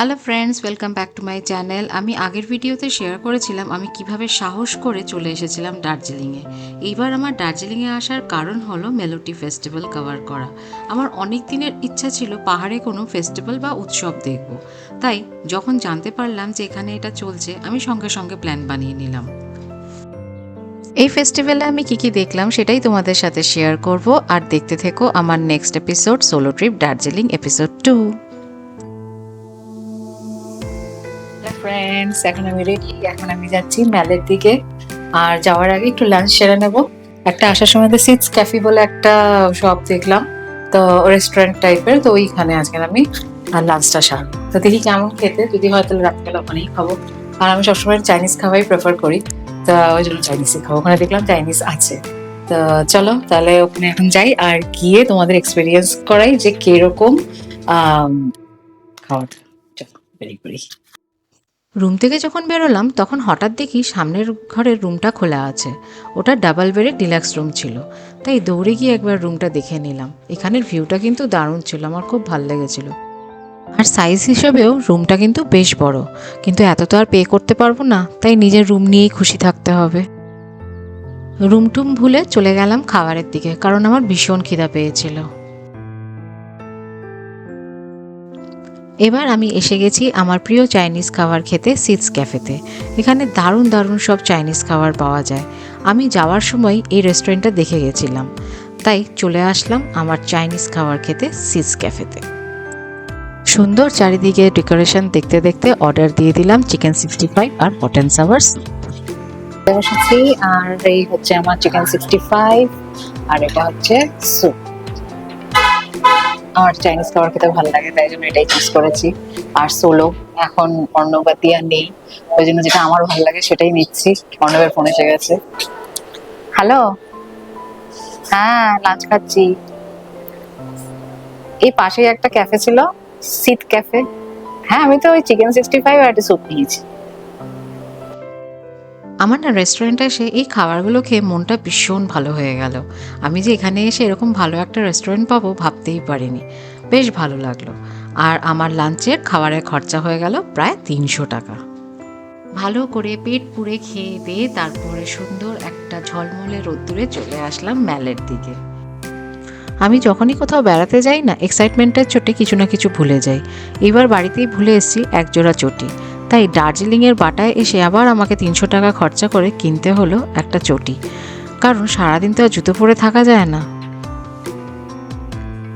Hello friends welcome back to my channel আমি আগের ভিডিওতে শেয়ার করেছিলাম আমি কীভাবে সাহস করে চলে এসেছিলাম দার্জিলিংয়ে এইবার আমার দার্জিলিংয়ে আসার কারণ হলো মেলোডি ফেস্টিভ্যাল কভার করা। আমার অনেক দিনের ইচ্ছা ছিল পাহাড়ে কোনো ফেস্টিভ্যাল বা উৎসব দেখব। তাই যখন জানতে পারলাম যে এখানে এটা চলছে, আমি সঙ্গে সঙ্গে প্ল্যান বানিয়ে নিলাম। এই ফেস্টিভ্যালে আমি কি কি দেখলাম সেটাই তোমাদের সাথে শেয়ার করব। আর দেখতে থেকো আমার next episode solo trip Darjeeling episode two friends এখন আমি রেডি এখন আমি যাচ্ছি ম্যালের দিকে। আর যাওয়ার আগে একটু লাঞ্চ সেরে নেব। একটা আসার সময় সিটস ক্যাফি বলে একটা শপ দেখলাম, তো রেস্টুরেন্ট টাইপের তো ওইখানে আজকে আমি আর লাঞ্চটা সার তো দেখি কেমন খেতে, যদি হয় তাহলে রাত্রেবেলা ওখানেই খাব। আর আমি সবসময় চাইনিজ খাওয়াই প্রেফার করি, তো ওই জন্য চাইনিজই খাব। ওখানে দেখলাম চাইনিজ আছে। তো চলো, তাহলে ওখানে এখন যাই, আর গিয়ে তোমাদের এক্সপিরিয়েন্স করাই যে কীরকম খাওয়াটা। চলো, বেরিয়ে রুম থেকে যখন বেরোলাম, তখন হঠাৎ দেখি সামনের ঘরের রুমটা খোলা আছে। ওটা ডাবল বেডের ডিলাক্স রুম ছিল। তাই দৌড়ে গিয়ে একবার রুমটা দেখে নিলাম। এখানের ভিউটা কিন্তু দারুণ ছিল, আমার খুব ভালো লেগেছিল। আর সাইজ হিসেবেও রুমটা কিন্তু বেশ বড়। কিন্তু এত তো আর পে করতে পারব না, তাই নিজের রুম নিয়েই খুশি থাকতে হবে। রুম টুম ভুলে চলে গেলাম খাবারের দিকে, কারণ আমার ভীষণ খিদা পেয়েছিল। এবার আমি এসে গেছি আমার প্রিয় চাইনিজ খাবার খেতে সিটস ক্যাফেতে এখানে দারুণ দারুণ সব চাইনিজ খাবার পাওয়া যায়। আমি যাওয়ার সময় এই রেস্টুরেন্টটা দেখে গেছিলাম। তাই চলে আসলাম আমার চাইনিজ খাবার খেতে সিটস ক্যাফেতে সুন্দর চারিদিকে ডেকোরেশন দেখতে দেখতে অর্ডার দিয়ে দিলাম চিকেন সিক্সটি ফাইভ আর মটন বসেছি আর এই হচ্ছে আমার চিকেন সিক্সটি ফাইভ আর এটা হচ্ছে স্যুপ আমার চাইনিজ খাবার খেতে ভালো লাগে, তাই জন্য এটাই চুজ করেছি। আর সোলো এখন অর্ণবাতি আর নেই, ওই জন্য যেটা আমার ভালো লাগে সেটাই নিচ্ছি অর্ণবের ফোন এসে গেছে। হ্যালো হ্যাঁ লাঞ্চ খাচ্ছি। এই পাশেই একটা ক্যাফে ছিল সিট ক্যাফে হ্যাঁ আমি তো ওই চিকেন সিক্সটি ফাইভ আর একটা স্যুপ নিয়েছি। আমার না রেস্টুরেন্টে এসে এই খাবারগুলো খেয়ে মনটা ভীষণ ভালো হয়ে গেল। আমি যে এখানে এসে এরকম ভালো একটা রেস্টুরেন্ট পাবো ভাবতেই পারিনি। বেশ ভালো লাগল। আর আমার লাঞ্চের খাবারের খরচা হয়ে গেল প্রায় তিনশো টাকা। ভালো করে পেট পুড়ে খেয়ে দিয়ে তারপরে সুন্দর একটা ঝলমলে রোদ্দুরে চলে আসলাম ম্যালের দিকে। আমি যখনই কোথাও বেড়াতে যাই না এক্সাইটমেন্টের চোটে কিছু না কিছু ভুলে যাই। এবার বাড়িতেই ভুলে এসেছি একজোড়া চটি। তাই দার্জিলিংয়ের বাটায় এসে আবার আমাকে তিনশো টাকা খরচা করে কিনতে হলো একটা চটি। কারণ সারাদিন তো আর জুতো পরে থাকা যায় না।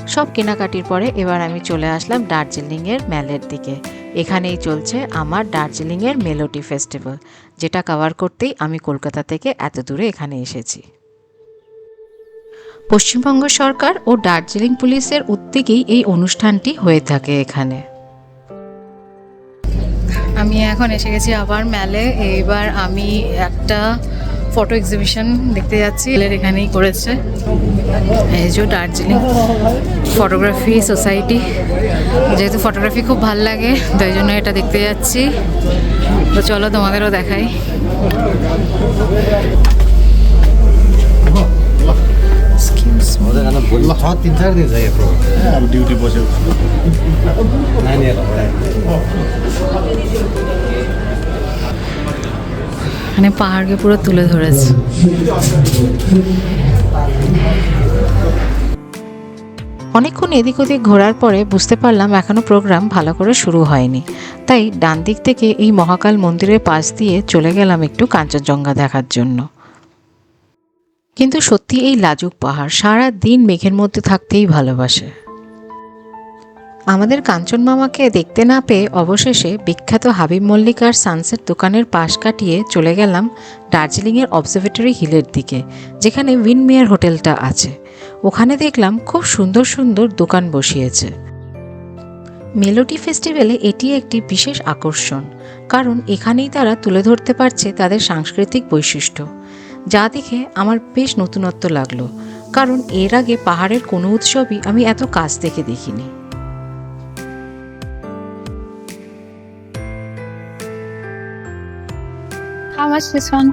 সব কেনাকাটির পরে এবার আমি চলে আসলাম দার্জিলিংয়ের ম্যালের দিকে। এখানেই চলছে আমার দার্জিলিংয়ের মেলোডি ফেস্টিভ্যাল, যেটা কভার করতেই আমি কলকাতা থেকে এত দূরে এখানে এসেছি। পশ্চিমবঙ্গ সরকার ও দার্জিলিং পুলিশের উদ্যোগেই এই অনুষ্ঠানটি হয়ে থাকে এখানে। আমি এখন এসে গেছি আবার মেলে। এইবার আমি একটা ফটো এক্সিবিশন দেখতে যাচ্ছি। এখানেই করেছে। যে দার্জিলিং ফটোগ্রাফি সোসাইটি যেহেতু ফটোগ্রাফি খুব ভালো লাগে, তাই জন্য এটা দেখতে যাচ্ছি। তো চলো তোমাদেরও দেখাই। छ तिन चार दिन छ यो प्रोग्राम अब ड्युटी बसेको মানে পাহাড়কে পুরো তুলে ধরেছে। অনেকক্ষণ এদিক ওদিক ঘোরার পরে বুঝতে পারলাম এখনও প্রোগ্রাম ভালো করে শুরু হয়নি। তাই ডান দিক থেকে এই মহাকাল মন্দিরের পাশ দিয়ে চলে গেলাম একটু কাঞ্চনজঙ্ঘা দেখার জন্য। কিন্তু সত্যি এই লাজুক পাহাড় সারা দিন মেঘের মধ্যে থাকতেই ভালোবাসে। আমাদের কাঞ্চন মামাকে দেখতে না পেয়ে অবশেষে বিখ্যাত হাবিব মল্লিকার সানসেট দোকানের পাশ কাটিয়ে চলে গেলাম দার্জিলিংয়ের অবজারভেটরি হিলের দিকে, যেখানে উইনমেয়ার হোটেলটা আছে। ওখানে দেখলাম খুব সুন্দর সুন্দর দোকান বসিয়েছে। মেলোডি ফেস্টিভ্যালে এটি একটি বিশেষ আকর্ষণ, কারণ এখানেই তারা তুলে ধরতে পারছে তাদের সাংস্কৃতিক বৈশিষ্ট্য। যা দেখে আমার বেশ নতুনত্ব লাগলো কারণ এর আগে পাহাড়ের কোনো উৎসবই আমি এত কাছ থেকে দেখিনি How much this one?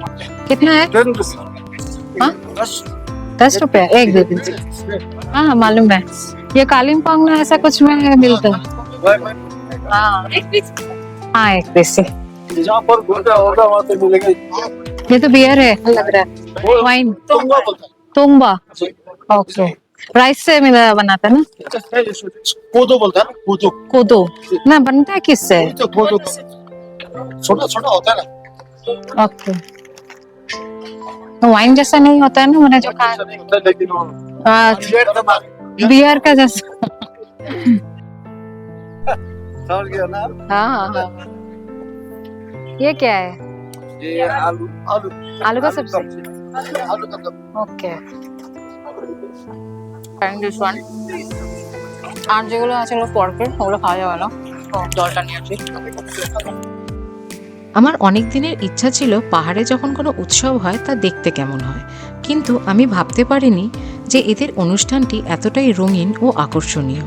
कितना है हाँ दस रुपया एक दे दीजिए हाँ मालूम है ये कालिम्पोंग में ऐसा कुछ में मिलता है हाँ हाँ एक पीस ही। जहाँ पर घूमता होगा वहाँ पे मिलेगा ये तो बियर है लग रहा है वाइन तुंगा बोलता तुम्बा ओके राइस से मिला बनाता है ना कोदो बोलता है ना कोदो कोदो ना बनता है किससे तो कोदो छोटा छोटा होता है ना ओके वाइन जैसा नहीं होता है ना मैंने जो खाया ऐसा नहीं होता है, लेकिन हाँ, बियर का जैसा समझ गया ना हाँ हाँ हाँ ये क्या है ये आलू आलू आलू का सब्जी आलू का सब्जी ওকে ফাইন দিস ওয়ান আর যেগুলো আছে ওগুলো পরপর ওগুলো খাওয়া যাবে না ও, জলটা নিয়েছি আমার অনেক দিনের ইচ্ছা ছিল পাহাড়ে যখন কোনো উৎসব হয় তা দেখতে কেমন হয় কিন্তু আমি ভাবতে পারিনি যে এদের অনুষ্ঠানটি এতটাই রঙিন ও আকর্ষণীয়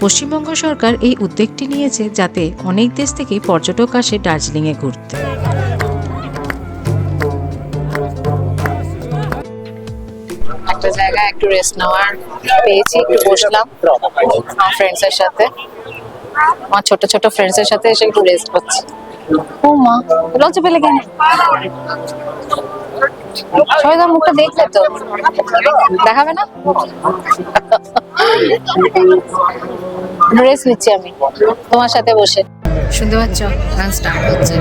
পশ্চিমবঙ্গ সরকার এই উদ্যোগটি নিয়েছে যাতে অনেক দেশ থেকেই পর্যটক আসে দার্জিলিংয়ে ঘুরতে একটু রেস্ট নেওয়ার পেয়েছি, একটু বসলাম আমার ফ্রেন্ডস এর সাথে। আমার ছোট ছোট ফ্রেন্ডস এর সাথে এসে একটু রেস্ট করছি। ও মা, লজ্জা পেলে কেন? সবাই মুখটা দেখলে তো। দেখাবে না? রেস্ট নিচ্ছি আমি। তোমার সাথে বসে। শুনতে পাচ্ছ? গান স্টার্ট হচ্ছে।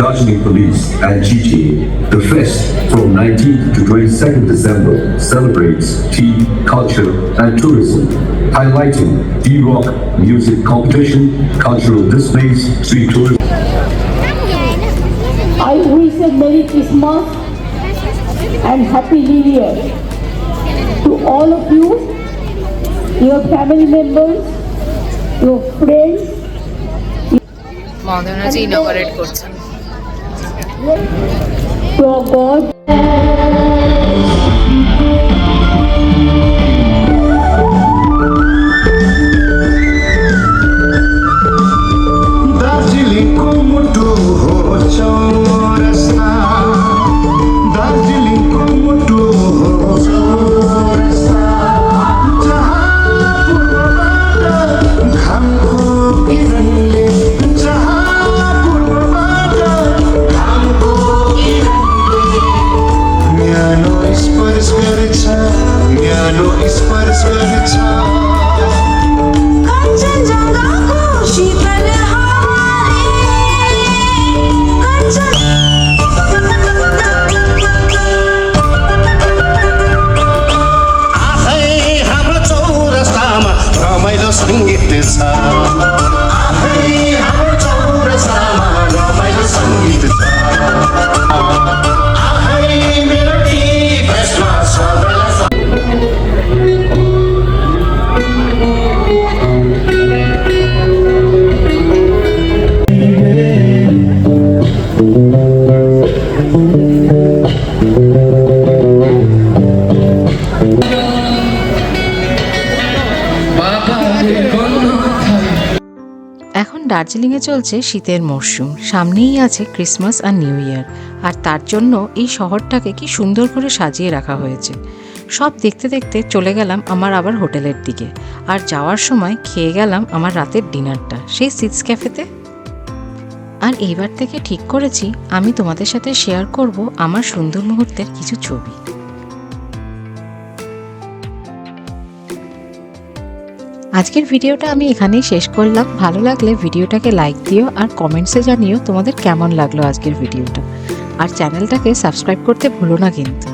Darjeeling Police and GTA, the fest from 19th to 22nd December celebrates tea, culture, and tourism, highlighting D-Rock music competition, cultural displays, street tourism. I wish a Merry Christmas and Happy New Year to all of you, your family members, your friends, মদনাজি ইনঅপারেট করছে Rô. দার্জিলিংয়ে চলছে শীতের মরশুম। সামনেই আছে Christmas আর new year. আর তার জন্য এই শহরটাকে কি সুন্দর করে সাজিয়ে রাখা হয়েছে। সব দেখতে দেখতে চলে গেলাম আমার আবার হোটেলের দিকে। আর যাওয়ার সময় খেয়ে গেলাম আমার রাতের ডিনারটা। সেই সিটস ক্যাফেতে? আর এইবার থেকে ঠিক করেছি, আমি তোমাদের সাথে শেয়ার করব আমার সুন্দর মুহূর্তের কিছু ছবি। আজকের ভিডিওটা আমি এখানেই শেষ করলাম। ভালো লাগলে ভিডিওটাকে লাইক দিও আর কমেন্টসে জানিও তোমাদের কেমন লাগল আজকের ভিডিওটা। আর চ্যানেলটাকে সাবস্ক্রাইব করতে ভুলো না কিন্তু।